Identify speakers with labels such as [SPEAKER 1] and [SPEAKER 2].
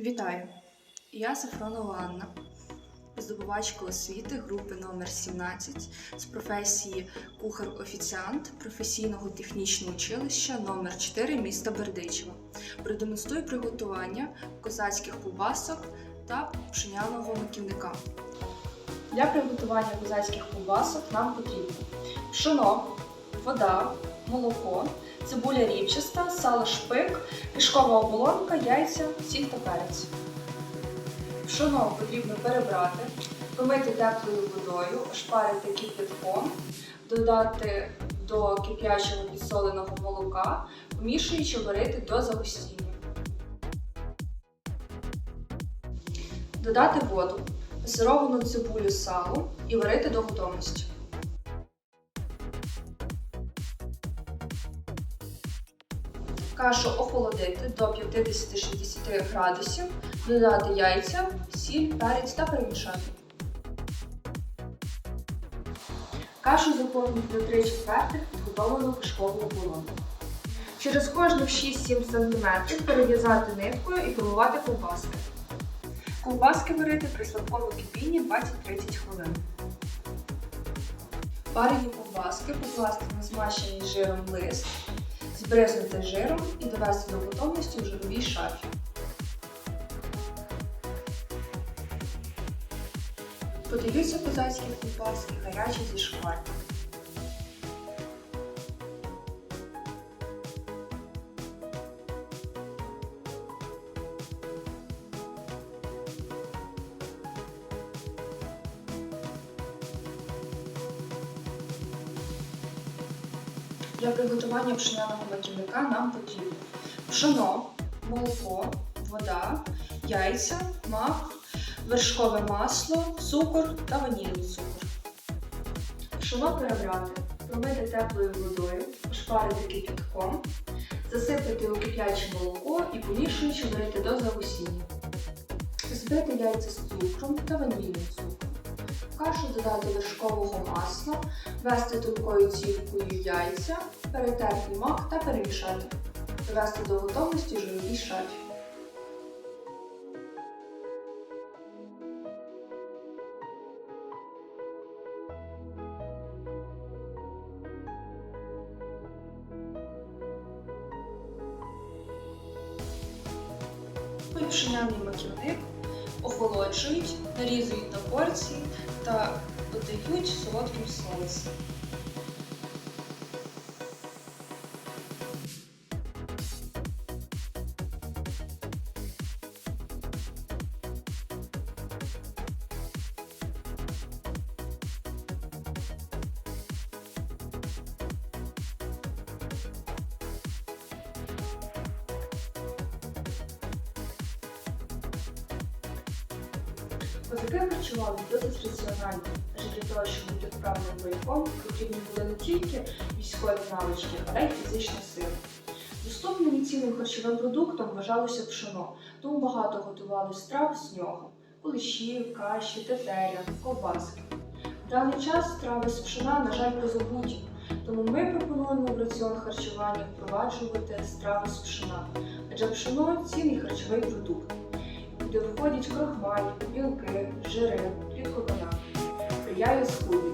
[SPEAKER 1] Вітаю! Я Сафронова Анна, здобувачка освіти групи номер 17 з професії кухар-офіціант професійного технічного училища номер 4 міста Бердичева. Продемонструю приготування козацьких ковбасок та пшеняного маківника. Для приготування козацьких ковбасок нам потрібно пшено, вода, молоко, цибуля рівчаста, сало шпик, кишкова оболонка, яйця, сіль та перець. Пшоно потрібно перебрати, помити теплою водою, ошпарити кипятком, додати до киплячого підсоленого молока, помішуючи варити до загустіння. Додати воду, пасировану цибулю салу і варити до готовності. Кашу охолодити до 50-60 градусів, додати яйця, сіль, перець та перемішати. Кашу заповнити до 3 четвертих підготовлену кишкову оболонку. Через кожних 6-7 см перев'язати ниткою і формувати ковбаски. Ковбаски варити при слабкому кипінні 20-30 хвилин. Парені ковбаски покласти на змащений жиром лист, збризнути жиром і довести до готовності в жировій шафі. Подивіться козацькі ковбаски гарячі зі шкварками. Для приготування пшеняного маківника нам потрібно пшено, молоко, вода, яйця, мак, вершкове масло, цукор та ванільний цукор. Пшено перебрати, промити теплою водою, ошпарити кипятком, засипати у кипляче молоко і помішуючи варити до загусіння. Збити яйця з цукром та ванільним цукром. В кашу додати вершкового масла, ввести тонкою цівкою яйця, перетерти мак та перемішати. Довести до готовності жировій шафі. Пшеняний маківник охолоджують, нарізують на порції та подають солодким соусом. Козаки харчували досить раціонально, адже для того, щоб бути вправним вояком, потрібні були не тільки військові навички, але й фізична сила. Доступним і цінним харчовим продуктом вважалося пшено, тому багато готували страв з нього куліші, каші, тетеря, ковбаски. В даний час страви з пшена, на жаль, позабуті, тому ми пропонуємо в раціон харчування впроваджувати страви з пшена, адже пшено цінний харчовий продукт входять крохмаль, білки, жири, клітковина, сприяє схудненню.